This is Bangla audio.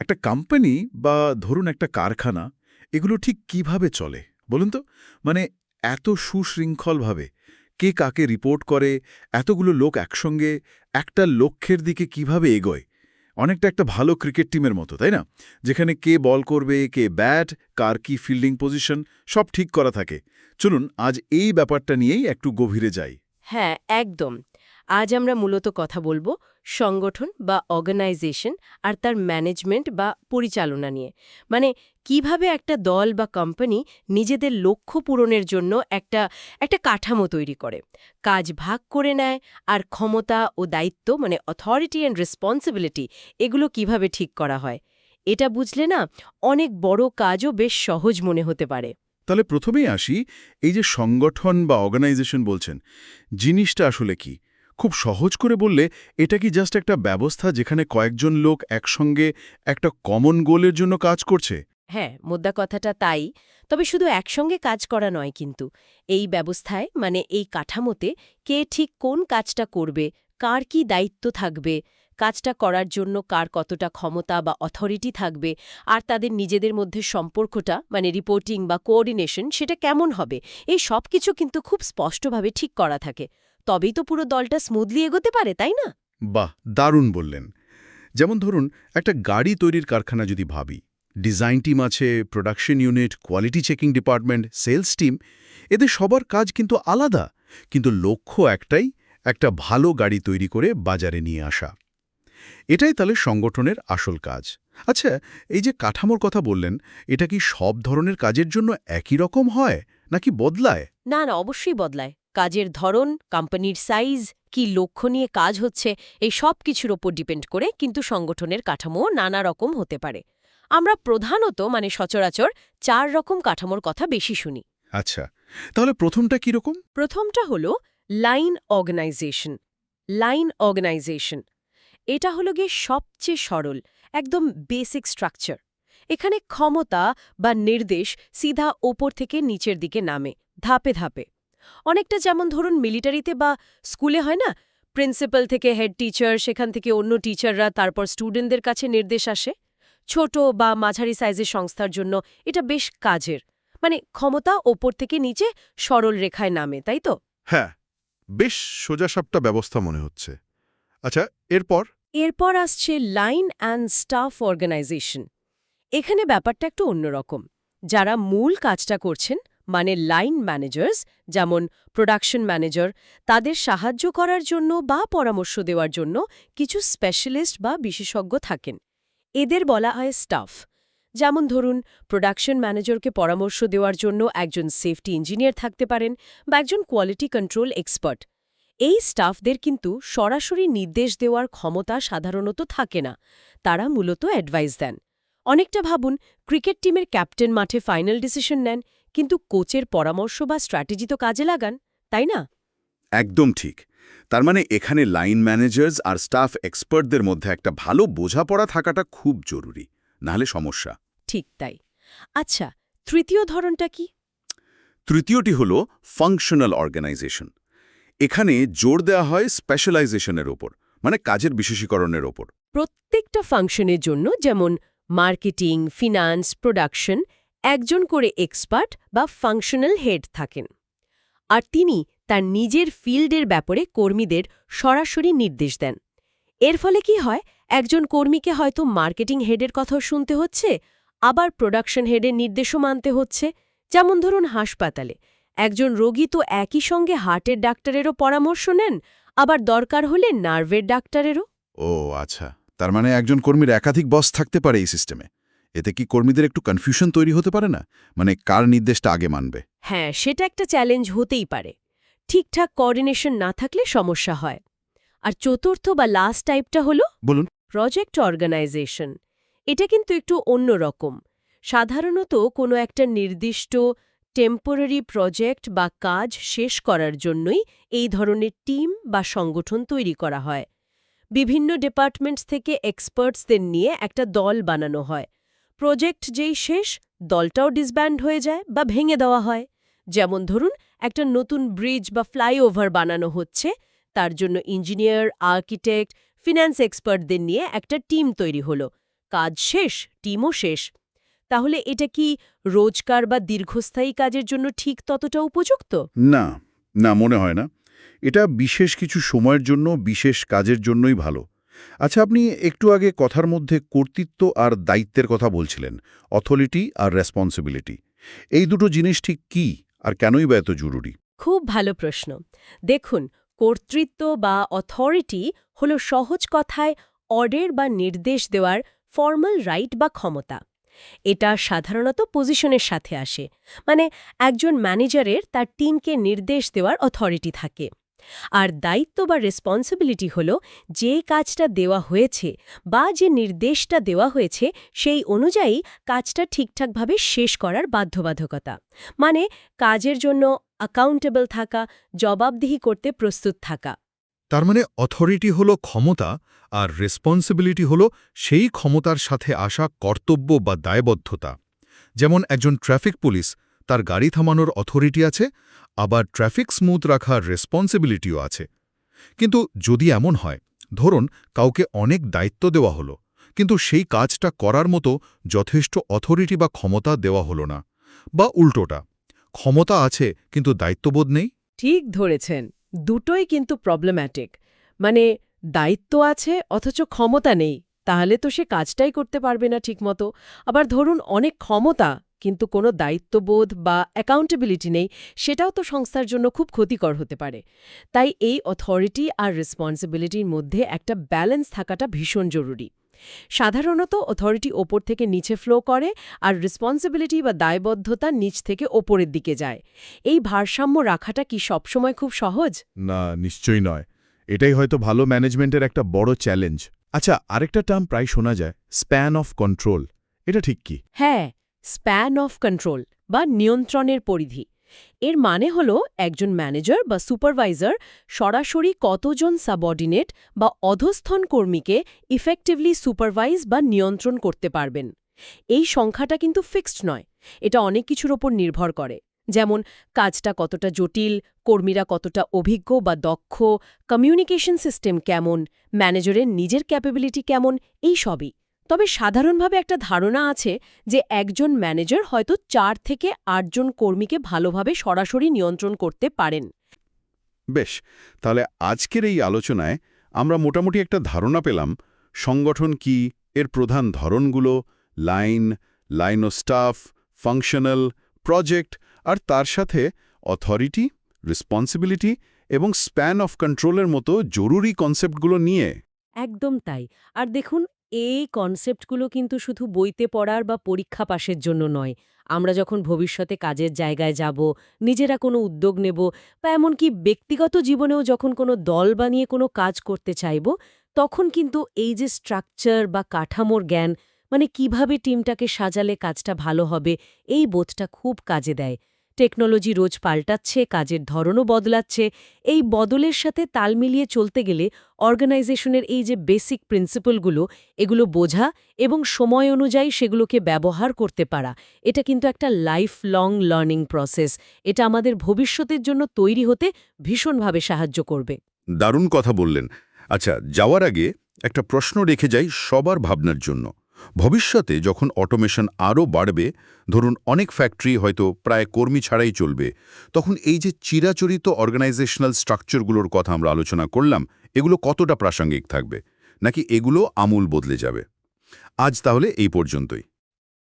একটা কোম্পানি বা ধরুন একটা কারখানা, এগুলো ঠিক কীভাবে চলে? বলুন তো। মানে এত সুশৃঙ্খলভাবে কে কাকে রিপোর্ট করে, এতগুলো লোক একসঙ্গে, একটা লক্ষ্যের দিকে কীভাবে এগোয়? অনেকটা একটা ভালো ক্রিকেট টিমের মতো, তাই না? যেখানে কে বল করবে, কে ব্যাট কার কি ফিল্ডিং পজিশন সব ঠিক করা থাকে। চলুন, আজ এই ব্যাপারটা নিয়েই একটু গভীরে যাই। হ্যাঁ একদম। আজ আমরা মূলত কথা বলব সংগঠন বা অর্গানাইজেশন আর তার ম্যানেজমেন্ট বা পরিচালনা নিয়ে। মানে কীভাবে একটা দল বা কোম্পানি নিজেদের লক্ষ্য পূরণের জন্য একটা একটা কাঠামো তৈরি করে। কাজ ভাগ করে নেয় আর ক্ষমতা ও দায়িত্ব মানে অথরিটি অ্যান্ড রেসপন্সিবিলিটি এগুলো কীভাবে ঠিক করা হয়। এটা বুঝলে না অনেক বড় কাজও বেশ সহজ মনে হতে পারে। তাহলে প্রথমেই আসি, এই যে সংগঠন বা অর্গানাইজেশন বলছেন, জিনিসটা আসলে কি? খুব সহজ করে বললে, এটা কি জাস্ট একটা ব্যবস্থা যেখানে কয়েকজন লোক একসঙ্গে একটা কমন গোলের জন্য কাজ করছে? হ্যাঁ মোদ্দা কথাটা তাই, তবে শুধু একসঙ্গে কাজ করা নয় কিন্তু। এই ব্যবস্থায় মানে এই কাঠামোতে, কে ঠিক কোন কাজটা করবে, কার কি দায়িত্ব থাকবে, কাজটা করার জন্য কার কতটা ক্ষমতা বা অথরিটি থাকবে, আর তাদের নিজেদের মধ্যে সম্পর্কটা মানে রিপোর্টিং বা কোঅর্ডিনেশন সেটা কেমন হবে, এই সব কিছু কিন্তু খুব স্পষ্টভাবে ঠিক করা থাকে। তবেই তো পুরো দলটা স্মুথলি এগোতে পারে তাই না? বাহ দারুণ বললেন। যেমন ধরুন একটা গাড়ি তৈরির কারখানা যদি ভাবি ডিজাইন টিম আছে production unit quality checking department sales team এদের সবার কাজ কিন্তু আলাদা কিন্তু লক্ষ্য একটাই একটা ভালো গাড়ি তৈরি করে বাজারে নিয়ে আসা। এটাই তাহলে সংগঠনের আসল কাজ। আচ্ছা এই যে কাঠামোর কথা বললেন এটা কি সব ধরনের কাজের জন্য একই রকম হয় নাকি বদলায়? না না অবশ্যই বদলায়। কাজের ধরন কোম্পানির সাইজ কি লক্ষ্য নিয়ে কাজ হচ্ছে এই সব কিছুর ওপর ডিপেন্ড করে কিন্তু সংগঠনের কাঠামো নানা রকম হতে পারে। আমরা প্রধানত মানে সচরাচর চার রকম কাঠামোর কথা বেশি শুনি। আচ্ছা তাহলে প্রথমটা কীরকম প্রথমটা হল লাইন অর্গানাইজেশন। লাইন অর্গানাইজেশন এটা হলো গিয়ে সবচেয়ে সরল একদম বেসিক স্ট্রাকচার। এখানে ক্ষমতা বা নির্দেশ সিধা ওপর থেকে নিচের দিকে নামে ধাপে ধাপে। অনেকটা যেমন ধরুন মিলিটারিতে বা স্কুলে হয় না? প্রিন্সিপাল থেকে হেড টিচার সেখান থেকে অন্য টিচাররা তারপর স্টুডেন্টদের কাছে নির্দেশ আসে। ছোট বা মাঝারি সাইজের সংস্থার জন্য এটা বেশ কাজের। মানে ক্ষমতা ওপর থেকে নিচে সরল রেখায় নামে তাই তো? হ্যাঁ বেশ সোজাসাপটা ব্যবস্থা মনে হচ্ছে। আচ্ছা এরপর? এরপর আসছে লাইন অ্যান্ড স্টাফ অর্গানাইজেশন এখানে ব্যাপারটা একটু অন্যরকম। যারা মূল কাজটা করছেন মানে লাইন ম্যানেজার্স যেমন প্রোডাকশন ম্যানেজার তাদের সাহায্য করার জন্য বা পরামর্শ দেওয়ার জন্য কিছু স্পেশালিস্ট বা বিশেষজ্ঞ থাকেন। এদের বলা হয় স্টাফ যেমন ধরুন প্রোডাকশন ম্যানেজারকে পরামর্শ দেওয়ার জন্য একজন সেফটি ইঞ্জিনিয়ার থাকতে পারেন বা একজন কোয়ালিটি কন্ট্রোল এক্সপার্ট এই স্টাফদের কিন্তু সরাসরি নির্দেশ দেওয়ার ক্ষমতা সাধারণত থাকে না। তারা মূলত অ্যাডভাইস দেন। অনেকটা ভাবুন ক্রিকেট টিমের ক্যাপ্টেন মাঠে ফাইনাল ডিসিশন নেন কিন্তু কোচের পরামর্শ বা স্ট্র্যাটেজি তো কাজে লাগান তাই না? একদম ঠিক। তার মানে এখানে লাইন ম্যানেজার্স আর স্টাফ এক্সপার্টদের মধ্যে একটা ভালো বোঝাপড়া থাকাটা খুব জরুরি নাহলে সমস্যা। ঠিক তাই। আচ্ছা তৃতীয় ধরনটা কি? তৃতীয়টি হল ফাংশনাল অর্গানাইজেশন এখানে জোর দেওয়া হয় স্পেশালাইজেশনের ওপর মানে কাজের বিশেষীকরণের ওপর। প্রত্যেকটা ফাংশনের জন্য যেমন মার্কেটিং ফিনান্স প্রোডাকশন একজন করে এক্সপার্ট বা ফাংশনাল হেড থাকেন। আর তিনি তার নিজের ফিল্ডের ব্যাপারে কর্মীদের সরাসরি নির্দেশ দেন। এর ফলে কি হয়, একজন কর্মীকে হয়তো মার্কেটিং হেডের কথাও শুনতে হচ্ছে, আবার প্রোডাকশন হেডের নির্দেশও মানতে হচ্ছে। যেমন ধরুন হাসপাতালে, একজন রোগী তো একই সঙ্গে হার্টের ডাক্তারেরও পরামর্শ নেন, আবার দরকার হলে নার্ভের ডাক্তারেরও। ও আচ্ছা তার মানে একজন কর্মীর একাধিক বস থাকতে পারে এই সিস্টেমে। এতে কি কর্মীদের একটু কনফিউশন তৈরি হতে পারে না? মানে কার নির্দেশটা আগে মানবে? হ্যাঁ সেটা একটা চ্যালেঞ্জ হতেই পারে। ঠিকঠাক কোঅর্ডিনেশন না থাকলে সমস্যা হয়। আর চতুর্থ বা লাস্ট টাইপটা হলো বলুন। প্রজেক্ট অর্গানাইজেশন এটা কিন্তু একটু অন্যরকম সাধারণত কোনো একটা নির্দিষ্ট টেম্পোরারি প্রজেক্ট বা কাজ শেষ করার জন্যই এই ধরনের টিম বা সংগঠন তৈরি করা হয়। বিভিন্ন ডিপার্টমেন্টস থেকে এক্সপার্টসদের নিয়ে একটা দল বানানো হয়। প্রজেক্ট যেই শেষ, দলটাও ডিসব্যান্ড হয়ে যায় বা ভেঙে দেওয়া হয়। যেমন ধরুন, একটা নতুন ব্রিজ বা ফ্লাইওভার বানানো হচ্ছে, তার জন্য ইঞ্জিনিয়ার আর্কিটেক্ট ফিন্যান্স এক্সপার্টদের নিয়ে একটা টিম তৈরি হলো। কাজ শেষ টিমও শেষ। তাহলে এটা কি রোজকার বা দীর্ঘস্থায়ী কাজের জন্য ঠিক ততটা উপযুক্ত? না না মনে হয় না। এটা বিশেষ কিছু সময়ের জন্য, বিশেষ কাজের জন্যই ভালো। আচ্ছা আপনি একটু আগে কথার মধ্যে কর্তৃত্ব আর দায়িত্বের কথা বলছিলেন অথরিটি আর রেসপন্সিবিলিটি এই দুটো জিনিস ঠিক কি আর কেনই বা এত জরুরি? খুব ভালো প্রশ্ন। দেখুন, কর্তৃত্ব বা অথরিটি হল সহজ কথায় অর্ডার বা নির্দেশ দেওয়ার ফর্মাল রাইট বা ক্ষমতা। এটা সাধারণত পজিশনের সাথে আসে। মানে একজন ম্যানেজারের তার টিমকে নির্দেশ দেওয়ার অথরিটি থাকে। আর দায়িত্ব বা রেসপন্সিবিলিটি হল যে কাজটা দেওয়া হয়েছে বা যে নির্দেশটা দেওয়া হয়েছে সেই অনুযায়ী কাজটা ঠিকঠাকভাবে শেষ করার বাধ্যবাধকতা। মানে কাজের জন্য অ্যাকাউন্টেবল থাকা, জবাবদিহি করতে প্রস্তুত থাকা। তার মানে অথরিটি হলো ক্ষমতা আর রেসপন্সিবিলিটি হলো সেই ক্ষমতার সাথে আসা কর্তব্য বা দায়বদ্ধতা। যেমন একজন ট্রাফিক পুলিশ তার গাড়ি থামানোর অথরিটি আছে আবার ট্রাফিক স্মুথ রাখার রেসপন্সিবিলিটিও আছে। কিন্তু যদি এমন হয়, ধরুন কাউকে অনেক দায়িত্ব দেওয়া হলো, কিন্তু সেই কাজটা করার মতো যথেষ্ট অথরিটি বা ক্ষমতা দেওয়া হলো না, বা উল্টোটা, ক্ষমতা আছে কিন্তু দায়িত্ববোধ নেই? ঠিক ধরেছেন, দুটোই কিন্তু প্রবলেম্যাটিক মানে দায়িত্ব আছে অথচ ক্ষমতা নেই, তাহলে তো সে কাজটাই করতে পারবে না ঠিকমতো, আবার ধরুন অনেক ক্ষমতা কিন্তু কোনো দায়িত্ববোধ বা অ্যাকাউন্টেবিলিটি নেই সেটাও তো সংস্থার জন্য খুব ক্ষতিকর হতে পারে। তাই এই অথরিটি আর রেসপন্সিবিলিটির মধ্যে একটা ব্যালেন্স থাকাটা ভীষণ জরুরি। সাধারণত অথরিটি ওপর থেকে নিচে ফ্লো করে আর রেসপন্সিবিলিটি বা দায়বদ্ধতা নিচ থেকে ওপরের দিকে যায়। এই ভারসাম্য রাখাটা কি সবসময় খুব সহজ? না নিশ্চয়ই নয়। এটাই হয়তো ভালো ম্যানেজমেন্টের একটা বড় চ্যালেঞ্জ আচ্ছা আরেকটা টার্ম প্রায় শোনা যায় স্প্যান অফ কন্ট্রোল এটা ঠিক কি? হ্যাঁ স্প্যান অফ কন্ট্রোল বা নিয়ন্ত্রণের পরিধি। এর মানে হল একজন ম্যানেজার বা সুপারভাইজার সরাসরি কতজন সাবঅর্ডিনেট বা অধস্থন কর্মীকে ইফেক্টিভলি সুপারভাইজ বা নিয়ন্ত্রণ করতে পারবেন। এই সংখ্যাটা কিন্তু ফিক্সড নয়, এটা অনেক কিছুর ওপর নির্ভর করে। যেমন, কাজটা কতটা জটিল, কর্মীরা কতটা অভিজ্ঞ বা দক্ষ, কমিউনিকেশন সিস্টেম কেমন, ম্যানেজারের নিজের ক্যাপাবিলিটি কেমন, এই সবই। তবে সাধারণভাবে একটা ধারণা আছে যে একজন ম্যানেজার হয়তো চার থেকে আটজন কর্মীকে ভালোভাবে সরাসরি নিয়ন্ত্রণ করতে পারেন। বেশ তাহলে আজকের এই আলোচনায় আমরা মোটামুটি একটা ধারণা পেলাম সংগঠন কি এর প্রধান ধরনগুলো লাইন লাইন ও স্টাফ ফাংশনাল প্রজেক্ট আর তার সাথে অথরিটি রেসপন্সিবিলিটি এবং স্প্যান অফ কন্ট্রোলের মতো জরুরি কনসেপ্টগুলো নিয়ে। একদম তাই। আর দেখুন এই কনসেপ্টগুলো কিন্তু শুধু বইতে পড়ার বা পরীক্ষা পাশের জন্য নয়। আমরা যখন ভবিষ্যতে কাজের জায়গায় যাব, নিজেরা কোনো উদ্যোগ নেব বা এমনকি ব্যক্তিগত জীবনেও যখন কোনো দল বানিয়ে কোনো কাজ করতে চাইব, তখন কিন্তু এই যে স্ট্রাকচার বা কাঠামোর জ্ঞান মানে কীভাবে টিমটাকে সাজালে কাজটা ভালো হবে, এই বোধটা খুব কাজে দেয়। টেকনোলজি রোজ পাল্টাচ্ছে, কাজের ধরনও বদলাচ্ছে, এই বদলের সাথে তাল মিলিয়ে চলতে গেলে অর্গানাইজেশনের এই যে বেসিক প্রিন্সিপলগুলো, এগুলো বোঝা এবং সময় অনুযায়ী সেগুলোকে ব্যবহার করতে পারা, এটা কিন্তু একটা লাইফ লং লার্নিং প্রসেস, এটা আমাদের ভবিষ্যতের জন্য তৈরি হতে ভীষণভাবে সাহায্য করবে। দারুণ কথা বললেন। আচ্ছা যাওয়ার আগে একটা প্রশ্ন রেখে যাই সবার ভাবনার জন্য। ভবিষ্যতে যখন অটোমেশন আরও বাড়বে, ধরুন অনেক ফ্যাক্টরি হয়তো প্রায় কর্মী ছাড়াই চলবে, তখন এই যে চিরাচরিত অর্গানাইজেশনাল স্ট্রাকচারগুলোর কথা আমরা আলোচনা করলাম, এগুলো কতটা প্রাসঙ্গিক থাকবে? নাকি এগুলো আমূল বদলে যাবে? আজ তাহলে এই পর্যন্তই।